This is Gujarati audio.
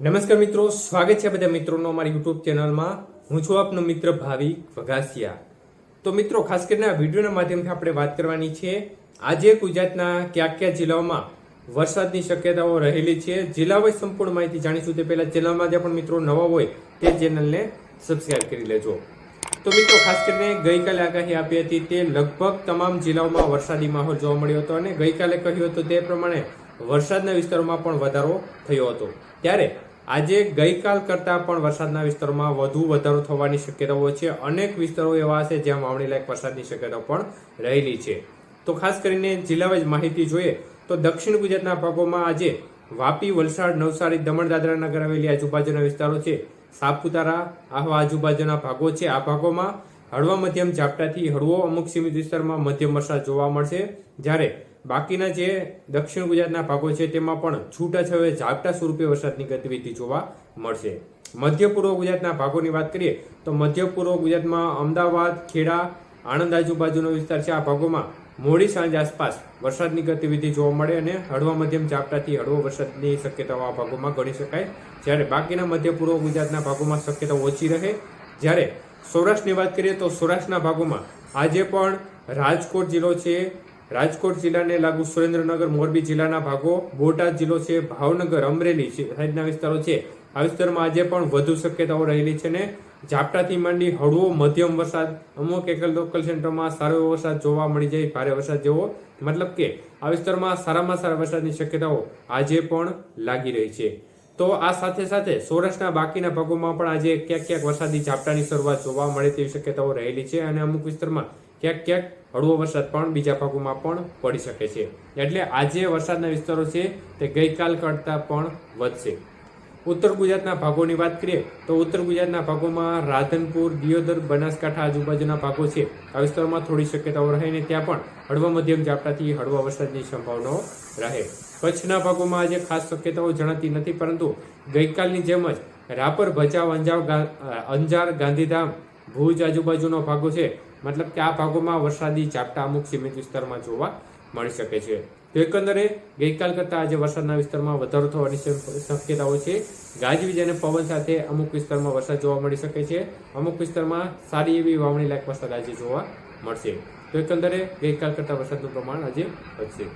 નમસ્કાર મિત્રો, સ્વાગત છે બધા મિત્રોનો અમારી યુટ્યુબ ચેનલમાં. હું છું આપનો મિત્ર ભાવિક વઘાસિયા. તો મિત્રો, ખાસ કરીને આ વિડીયોના માધ્યમથી આપણે વાત કરવાની છે, આજે ગુજરાતના કયા કયા જિલ્લાઓમાં વરસાદની શક્યતાઓ રહેલી છે, જિલ્લા વાઇઝ સંપૂર્ણ માહિતી જાણીશું. તે પહેલા ચેનલમાં જે પણ મિત્રો નવા હોય, તે ચેનલને સબસ્ક્રાઇબ કરી લેજો. તો મિત્રો, ખાસ કરીને ગઈકાલે આગાહી આપી હતી તે લગભગ તમામ જિલ્લાઓમાં વરસાદી માહોલ જોવા મળ્યો હતો અને ગઈકાલે કહ્યું હતું તે પ્રમાણે વરસાદના વિસ્તારોમાં પણ વધારો થયો હતો. ત્યારે આજે ગઈકાલ કરતાં પણ વરસાદના વિસ્તારોમાં વધુ વધારો થવાની શક્યતાઓ છે. અનેક વિસ્તારો એવા છે જ્યાં વાવણી લાયક વરસાદની શક્યતાઓ પણ રહેલી છે. તો ખાસ કરીને જિલ્લાવાઇઝ માહિતી જોઈએ તો દક્ષિણ ગુજરાતના ભાગોમાં આજે વાપી, વલસાડ, નવસારી, દમણ, દાદરા નગર હવેલી આજુબાજુના વિસ્તારો છે. સાપુતારા આવા આજુબાજુના ભાગો છે. આ ભાગોમાં હળવા મધ્યમ ઝાપટાથી હળવો અમુક સીમિત વિસ્તારમાં મધ્યમ વરસાદ જોવા મળશે. જ્યારે બાકીના જે દક્ષિણ ગુજરાતના ભાગો છે, તેમાં પણ છૂટાછવાયા ઝાપટા સ્વરૂપે વરસાદની ગતિવિધિ જોવા મળશે. મધ્ય પૂર્વ ગુજરાતના ભાગોની વાત કરીએ, તો મધ્ય પૂર્વ ગુજરાતમાં અમદાવાદ, ખેડા, આણંદ આજુબાજુનો વિસ્તાર છે. આ ભાગોમાં મોડી સાંજ આસપાસ વરસાદની ગતિવિધિ જોવા મળે અને હળવા મધ્યમ ઝાપટાથી હળવો વરસાદની શક્યતાઓ આ ભાગોમાં ગણી શકાય. જ્યારે બાકીના મધ્ય પૂર્વ ગુજરાતના ભાગોમાં શક્યતા ઓછી રહે. જ્યારે સૌરાષ્ટ્રની વાત કરીએ, તો સૌરાષ્ટ્રના ભાગોમાં આજે પણ રાજકોટ જિલ્લો છે રાજકોટ જિલ્લાને લાગુ સુરેન્દ્રનગર, મોરબી જિલ્લાના ભાગો, બોટાદ જિલ્લો છે, ભાવનગર, અમરેલી છે વિસ્તારો છે. આ વિસ્તારમાં આજે પણ વધુ શક્યતાઓ રહેલી છે ને ઝાપટાથી માંડી હળવો મધ્યમ વરસાદ. અમુક એકલ લોકલ સેન્ટરમાં સારો એવો વરસાદ જોવા મળી જાય, ભારે વરસાદ જેવો. મતલબ કે આ વિસ્તારમાં સારામાં સારા વરસાદની શક્યતાઓ આજે પણ લાગી રહી છે. તો આ સાથે સાથે સૌરાષ્ટ્રના બાકીના ભાગોમાં પણ આજે ક્યાંક ક્યાંક વરસાદી ઝાપટાની શરૂઆત જોવા મળે તેવી શક્યતાઓ રહેલી છે અને અમુક વિસ્તારમાં ક્યાંક ક્યાંક હળવો વરસાદ પણ બીજા ભાગોમાં પણ પડી શકે છે. એટલે આજે વરસાદના વિસ્તારો છે તે ગઈકાલ કરતાં પણ વધશે. ઉત્તર ગુજરાતના ભાગોની વાત કરીએ તો ઉત્તર ગુજરાતના ભાગોમાં રાધનપુર, દિયોદર, બનાસકાંઠા આજુબાજુના ભાગો છે. આ વિસ્તારોમાં થોડી શક્યતાઓ રહે ને ત્યાં પણ હળવા મધ્યમ ઝાપટાથી હળવા વરસાદની સંભાવનાઓ રહે. કચ્છના ભાગોમાં આજે ખાસ શક્યતાઓ જણાતી નથી, પરંતુ ગઈકાલની જેમ જ રાપર, ભચાઉ અંજાર અંજાર, ગાંધીધામ ભુજ આજુબાજુનો ભાગો છે. મતલબ કે આ ભાગોમાં વરસાદી ઝાપટા અમુક સીમિત વિસ્તારમાં જોવા મળી શકે છે. તો એકંદરે ગઈકાલ કરતાં આજે વરસાદના વિસ્તારમાં વધારો થવાની શક્યતાઓ છે. ગાજવીજ અને પવન સાથે અમુક વિસ્તારમાં વરસાદ જોવા મળી શકે છે. અમુક વિસ્તારમાં સારી એવી વાવણી લાયક વરસાદ આજે જોવા મળશે. તો એકંદરે ગઈકાલ કરતાં વરસાદનું પ્રમાણ આજે વધશે.